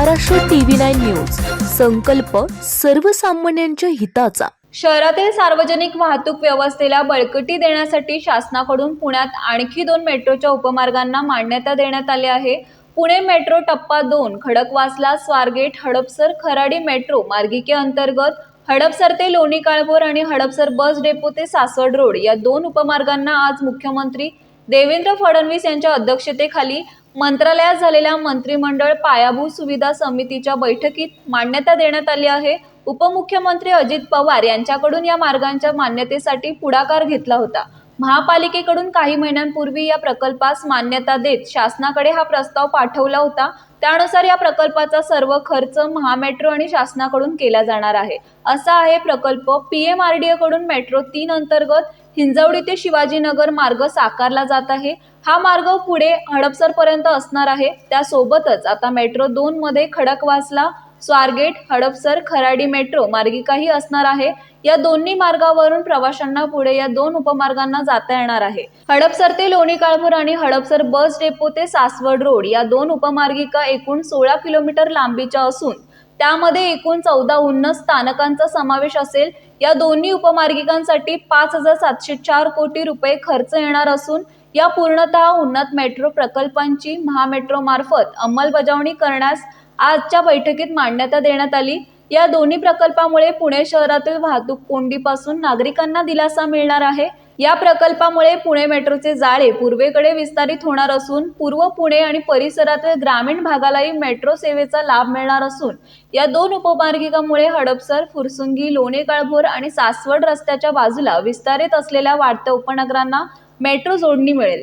Maharashtra TV nine news. संकल्प सर्वसामान्यांच्या हिताचा. शहरातील सार्वजनिक वाहतूक व्यवस्थेला बळकटी देण्यासाठी शासनाकडून पुण्यात आणखी दोन मेट्रोच्या उपमार्गांना मान्यता देण्यात आली आहे. पुणे मेट्रो टप्पा दोन खडकवासला स्वारगेट हडपसर खराडी मेट्रो मार्गिकेअंतर्गत हडपसर ते लोणी काळभोर आणि हडपसर बस डेपो ते सासवड रोड या दोन उपमार्गांना आज मुख्यमंत्री देवेंद्र फडणवीस यांच्या अध्यक्षतेखाली मंत्रालयात झालेल्या मंत्रिमंडळ पायाभूत सुविधा समितीच्या बैठकीत मान्यता देण्यात आली आहे. उपमुख्यमंत्री अजित पवार यांच्याकडून या मार्गांच्या मान्यतेसाठी पुढाकार घेतला होता. महापालिकेकडून काही महिन्यांपूर्वी या प्रकल्पास मान्यता देत शासनाकडे हा प्रस्ताव पाठवला होता. त्यानुसार या प्रकल्पाचा सर्व खर्च महामेट्रो आणि शासनाकडून केला जाणार आहे. असा आहे प्रकल्प. पी एम आर डी एकडून मेट्रो तीन अंतर्गत हिंजवडी ते शिवाजीनगर मार्ग साकारला जात आहे. हा मार्ग पुढे हडपसरपर्यंत असणार आहे. त्यासोबतच आता मेट्रो दोन मध्ये खडकवासला स्वारगेट हडपसर खराडी मेट्रो मार्गिकाही असणार आहे. या दोन्ही मार्गावरून प्रवाशांना पुढे या दोन उपमार्गांना जाता येणार आहे. हडपसर ते लोणी काळपूर आणि हडपसर बस डेपो ते सासवड रोड या दोन उपमार्गिका एकूण सोळा किलोमीटर लांबीच्या असून त्यामध्ये एकूण चौदा उन्नत स्थानकांचा समावेश असेल. या दोन्ही उपमार्गिकांसाठी पाच हजार सातशे चार कोटी रुपये खर्च येणार असून या पूर्णतः उन्नत मेट्रो प्रकल्पांची महामेट्रो मार्फत अंमलबजावणी करण्यास आजच्या बैठकीत मान्यता देण्यात आली. या दोन्ही प्रकल्पामुळे पुणे शहरातील वाहतूक कोंडीपासून नागरिकांना दिलासा मिळणार आहे. या प्रकल्पामुळे पुणे मेट्रोचे जाळे पूर्वेकडे विस्तारित होणार असून पूर्व पुणे आणि परिसरातील ग्रामीण भागालाही मेट्रो सेवेचा लाभ मिळणार असून या दोन उपमार्गिकामुळे हडपसर फुरसुंगी लोणे कळभोर आणि सासवड रस्त्याच्या बाजूला विस्तारित असलेल्या वाढत्या उपनगरांना मेट्रो जोडणी मिळेल.